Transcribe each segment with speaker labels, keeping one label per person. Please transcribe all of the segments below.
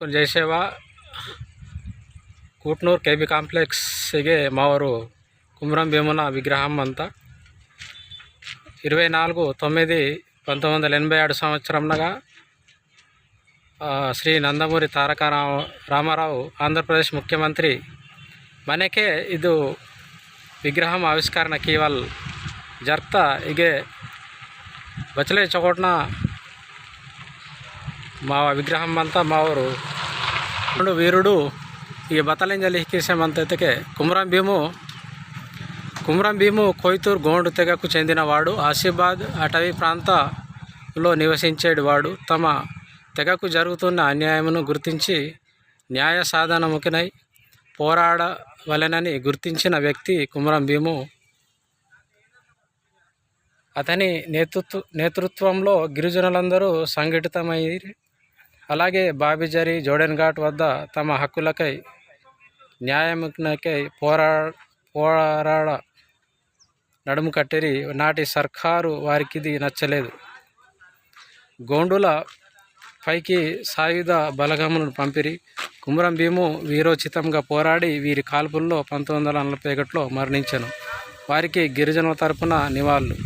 Speaker 1: ಜಯಶೇವ ಕೂಟ್ನೂರು K B ಕಾಂಪ್ಲೆಕ್ಸಿಗೆ ಮಾವರು ಕುಮರಂ ಭೀಮನ ವಿಗ್ರಹಂ ಅಂತ. ಇರವೈ ನಾಲ್ಕು ತೊಮ್ಮಿದಿ ಪಂತೊಂದು ಎನ್ಭೈ ಎರಡು ಸಂವತ್ಸರಂನಾಗ ಶ್ರೀ ನಂದಮೂರಿ ತಾರಕಾರಾಮ, ರಾಮಾರಾವು ಆಂಧ್ರಪ್ರದೇಶ ಮುಖ್ಯಮಂತ್ರಿ. ಮನೆಕೆ ಇದು ವಿಗ್ರಹಂ ಆವಿಷ್ಕಾರನ ಕೇವಲ ಜರ್ತ. ಹೀಗೆ ಬಚಲೇ ಚೌಕಟ್ನ మా విగ్రహం అంతా మా ఊరు. రెండు వీరుడు ఈ బతలింజలి ఎక్కేసామంతకే కుమరం భీము కుమరం భీము కొయ్తూరు గోండు తెగకు చెందినవాడు. ఆసిఫాబాద్ అటవీ ప్రాంతంలో నివసించేవాడు తమ తెగకు జరుగుతున్న అన్యాయమును గుర్తించి న్యాయ సాధనముకినై పోరాడవలెనని గుర్తించిన వ్యక్తి కుమరం భీము. అతని నేతృత్వ నేతృత్వంలో గిరిజనులందరూ సంఘటితమై అలాగే బాబిజరి జోడెన్ ఘాట్ వద్ద తమ హక్కులకై న్యాయమునకై పోరా పోరాడ నడుము కట్టిరి. నాటి సర్కారు వారికి ఇది నచ్చలేదు. గోండుల పైకి సాయుధ బలగములను పంపిరి. కుమరం భీము వీరోచితంగా పోరాడి వీరి కాల్పుల్లో పంతొమ్మిది వందల నలభై ఒకటిలో మరణించను. వారికి గిరిజనుల తరపున నివాళులు.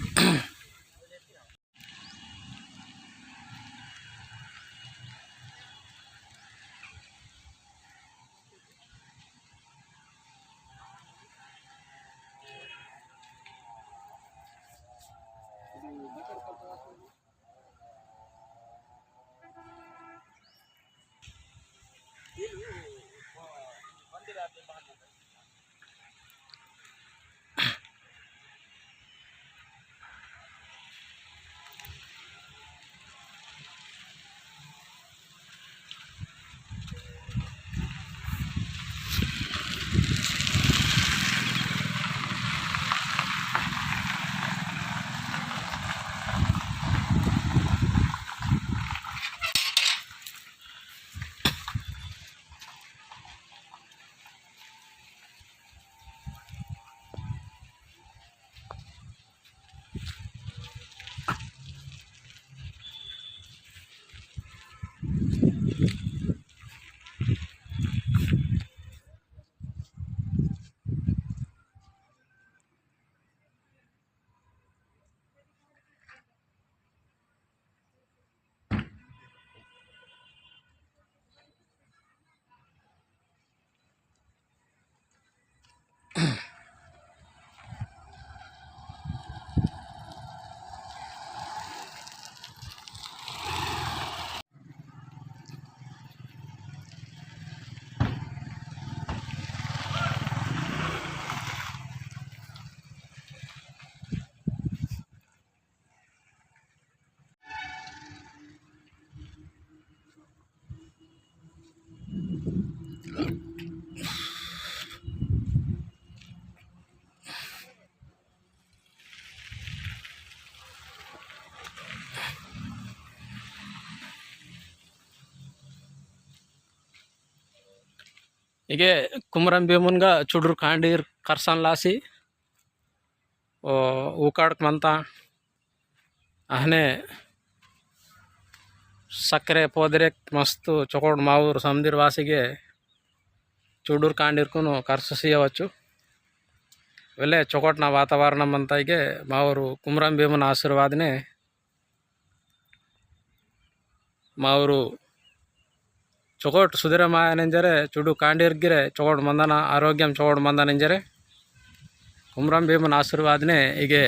Speaker 1: ಹೀಗೆ ಕುಮರಂ ಭೀಮನ್ಗ ಚುಡ್ರು ಕಾಂಡೀರ್ ಕರ್ಸನ್ ಲಾಸಿ ಓ ಊಕಾಡಕ್ ಮಂತ ahne ಸಕ್ಕರೆ ಪೋದ್ರೆ ಮಸ್ತ್ ಚೊಕೋಡ್ ಮಾವೂರು ಸಮುದ್ರ ವಾಸಿಗೆ చూడూరు కాండిర్కును ఖర్చు చేయవచ్చు వెళ్ళే చొకోట్న వాతావరణం అంతా ಹೀಗೆ మా ఊరు కుమరం భీమన ఆశీర్వాదనే మా ఊరు చొకోట్ సుధీర మాయనంజరే చుడు ಕಾಂಡಿರ್ಗಿರೆ చొకోడు మందన ఆరోగ్యం చొకోడు మందనంజరే. కుమ్రం భీమన్ ఆశీర్వాదనే ఇగే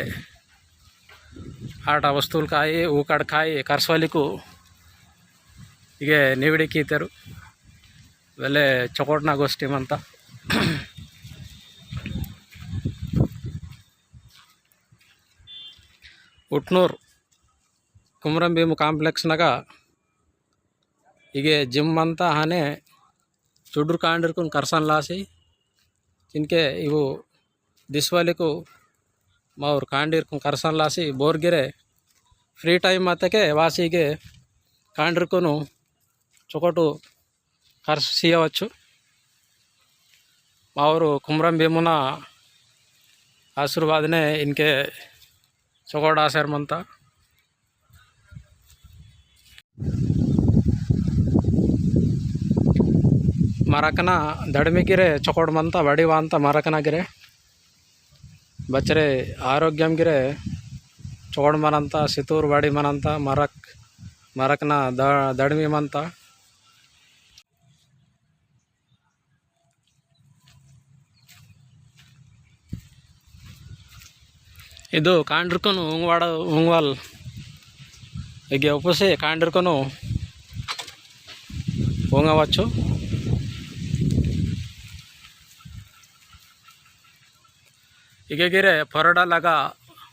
Speaker 1: ఆట వస్తువులు కాయి ఊకాడు కాయి కరసోలికు ఇగే నీవిడికి ఇతారు. వెళ్ళే చొకోట్నా గోష్ఠీం అంతా. ఉట్నూర్ కుమ్రం భీము కాంప్లెక్స్ నగా ಹೀಗೆ ಜಿಮ್ ಅಂತ ಹಾನೆ ಚುಡ್ರು ಕಾಂಡಿರ್ಕೊಂಡು ಕರ್ಸನ್ ಲಾಸಿ ತಿನ್ಕೆ ಇವು ದಿಸ್ವಾಲಿಕು ಮಾವ್ರು ಕಾಂಡಿರ್ಕೊಂಡು ಕರ್ಸನ್ ಲಾಸಿ ಬೋರ್ಗೆರೆ ಫ್ರೀ ಟೈಮ್ ಮತ್ತಕ್ಕೆ ವಾಸಿಗೆ కాండ్రుకును చొకటు ఖర్చు చేయవచ్చు మా ఊరు కుమ్రం భీమున ఆశీర్వాదనే ಮರಕನ ದಡಮಿಗಿರೆ ಚೊಕೊಡ್ಮಂತ ಬಡಿವ ಅಂತ ಮರಕನಾಗಿರೆ ಬಚ್ಚರೆ ಆರೋಗ್ಯಂಗಿರೆ ಚೊಕೊಡ್ಮನಂತ ಸಿತೂರು ಬಡಿಮನಂತ ಮರಕ್, ಮರಕನ ದ ದಡಮಿಮಂತ ಇದು ಕಾಂಡ್ರಿಕನು ಉಂಗ್ವಾಡ, ಉಂಗ್ವಾಲ್. ಈಗ ಉಪಸಿ కాండ్రుకొను పొంగవచ్చు ಈಗೇಗಿರೆ ಪರೋಡಲಾಗ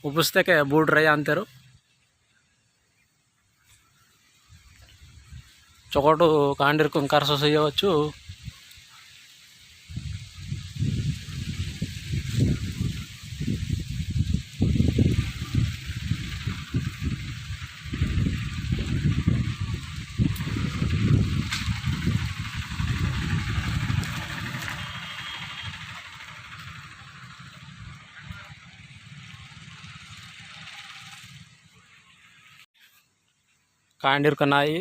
Speaker 1: ಉಪಿಸ್ತಕ್ಕೆ ಬೂಡ್ರೈ ಅಂತಾರು చొకటు కాండిరుకు కరస చేయవచ్చు ಕಾಂಡೀರ್ ಕನಾಯಿ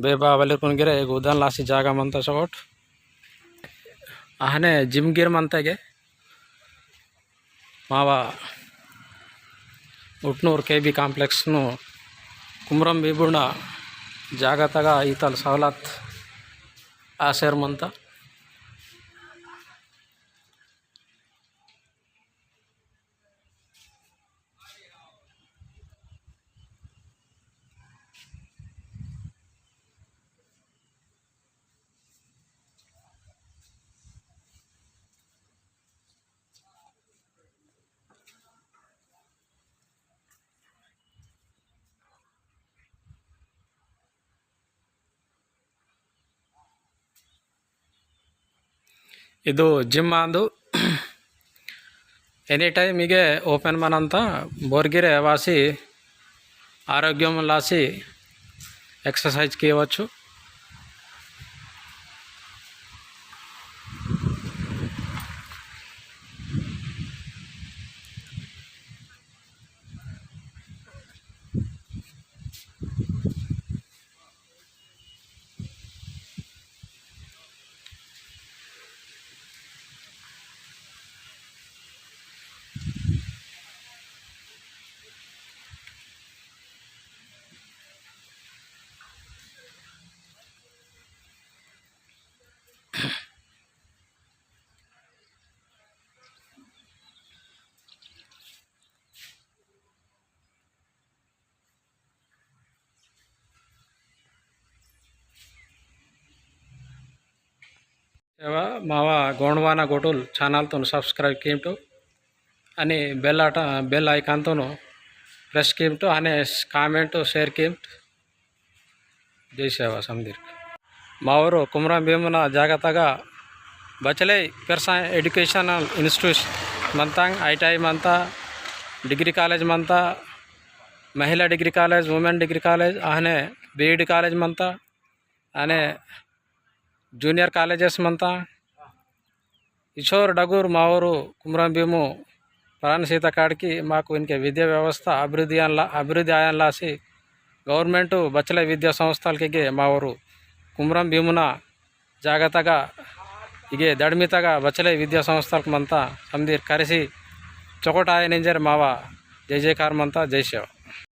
Speaker 1: ಬೇಬಾ ಅವಲಿರ್ ಕುಣ್ಗಿರೆ ಈಗ ಉದನ್ ಜಾಗ ಮಂತ ಸಗೋಟ್ ಆಹನೆ ಜಿಮ್ ಗಿರ್ ಮಂತಗೆ ಮಾವ ಉಟ್ನೂರು ಕೆ ಬಿ ಕಾಂಪ್ಲೆಕ್ಸ್ನು ಕುಮ್ರಂ ಬಿಬುಣ ಜಾಗತಾಗ ಈತಲ್ ಸವಲತ್ ಆಸೇರ್ ಮಂತ ಇದು ಜಿಮ್ ಅಂದು ఎనీ టైం ఇగే ఓపెన్ మనంతా బొర్గిరే వాసి ఆరోగ్యం లాసి ఎక్సర్సైజ్ చేయవచ్చు మావ గోండవాన గోటూల్ ఛానల్తో సబ్స్క్రైబ్ చేయటం అని బెల్ ఆట బెల్ ఐకాన్తో ప్రెస్ చేయటం అనే కామెంట్ షేర్ చేయటం జై సేవా సమీర్ మా ఊరు కుమరం భీమున జాగ్రత్తగా బచలై పెర్సా ఎడ్యుకేషనల్ ఇన్స్టిట్యూషన్ మంతా ఐటీఐ మంతా డిగ్రీ కాలేజ్ మంతా మహిళా degree college women degree college అనే బీఈడి కాలేజ్ మంతా అనే జూనియర్ కాలేజెస్ మంతా. ఇషోర్ డగూర్ మా ఊరు కుమరం భీము ప్రాణసీత కాడికి మాకు ఇంకే విద్యా వ్యవస్థ అభివృద్ధి అన్లా అభివృద్ధి ఆయన్లాసి గవర్నమెంటు బచ్చల విద్యా సంస్థలకి మా ఊరు కుమరం భీమున జాగ్రత్తగా ఇగే దడిమితగా బచ్చలే విద్యా సంస్థలకు మంతా సందీర్ కరిసి చొకట ఆయన మావ. జై జయకారమంతా జై